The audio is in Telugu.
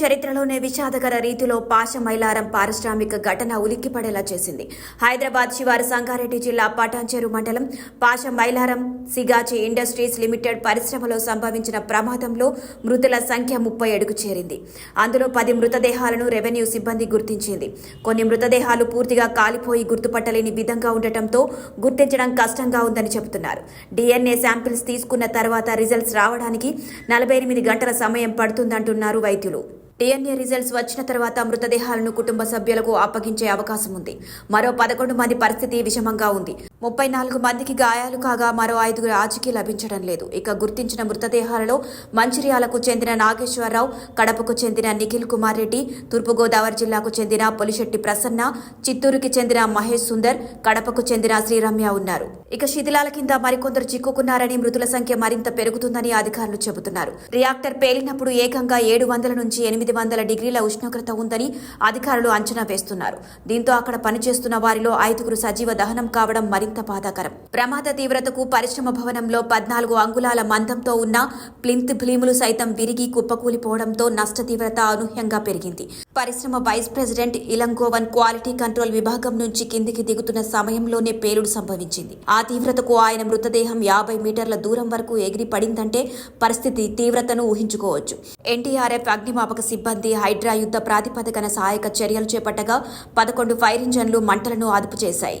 చరిత్రలోనే విషాదకర రీతిలో పాష మైలారం పారిశ్రామిక ఘటన ఉలిక్కిపడేలా చేసింది. హైదరాబాద్ శివారు సంగారెడ్డి జిల్లా పటాన్చెరు మండలం Pashamylaram Sigachi Industries Limited పరిశ్రమలో సంభవించిన ప్రమాదంలో మృతుల సంఖ్య ముప్పై ఏడుకు చేరింది. అందులో పది మృతదేహాలను రెవెన్యూ సిబ్బంది గుర్తించింది. కొన్ని మృతదేహాలు పూర్తిగా కాలిపోయి గుర్తుపట్టలేని విధంగా ఉండటంతో గుర్తించడం కష్టంగా ఉందని చెబుతున్నారు. డిఎన్ఏ శాంపిల్స్ తీసుకున్న తర్వాత రిజల్ట్స్ రావడానికి నలభై ఎనిమిది గంటల సమయం పడుతుందంటున్నారు వైద్యులు. డిఎన్ఏ రిజల్ట్స్ వచ్చిన తర్వాత మృతదేహాలను కుటుంబ సభ్యులకు అప్పగించే అవకాశం ఉంది. మరో పదకొండు మంది పరిస్థితి విషమంగా ఉంది. ముప్పై నాలుగు మందికి గాయాలు కాగా మరో ఐదుగురు ఆచూకీ లభించడం లేదు. ఇక గుర్తించిన మృతదేహాలలో మంచిర్యాలకు చెందిన నాగేశ్వరరావు కడపకు చెందిన నిఖిల్ కుమార్ రెడ్డి తూర్పుగోదావరి జిల్లాకు చెందిన పొలిశెట్టి ప్రసన్న చిత్తూరుకి చెందిన మహేష్ సుందర్ కడపకు చెందిన శ్రీరమ్య ఉన్నారు. ఇక శిథిలాల కింద మరికొందరు చిక్కుకున్నారని మృతుల సంఖ్య మరింత పెరుగుతుందని అధికారులు చెబుతున్నారు. రియాక్టర్ పేలినప్పుడు ఏకంగా ఏడు వందల నుంచి ఎనిమిది వందల డిగ్రీల ఉష్ణోగ్రత ఉందని అధికారులు అంచనా వేస్తున్నారు. దీంతో అక్కడ పనిచేస్తున్న వారిలో ఐదుగురు సజీవ దహనం కావడం మరి మరింత బాధాకరం. ప్రమాద తీవ్రతకు పరిశ్రమ భవనంలో పద్నాలుగు అంగుళాల మందంతో ఉన్న ప్లింత్ భీములు సైతం విరిగి కుప్పకూలిపోవడంతో నష్ట తీవ్రత అనూహ్యంగా పెరిగింది. పరిశ్రమ vice president Elangovan quality control విభాగం నుంచి కిందికి దిగుతున్న సమయంలోనే పేలుడు సంభవించింది. ఆ తీవ్రతకు ఆయన మృతదేహం యాభై మీటర్ల దూరం వరకు ఎగిరి పడిందంటే పరిస్థితి తీవ్రతను ఊహించుకోవచ్చు. ఎన్టీఆర్ఎఫ్ అగ్నిమాపక సిబ్బంది హైడ్రా యుద్ధ ప్రాతిపదికన సహాయక చర్యలు చేపట్టగా పదకొండు ఫైర్ ఇంజన్లు మంటలను అదుపు చేశాయి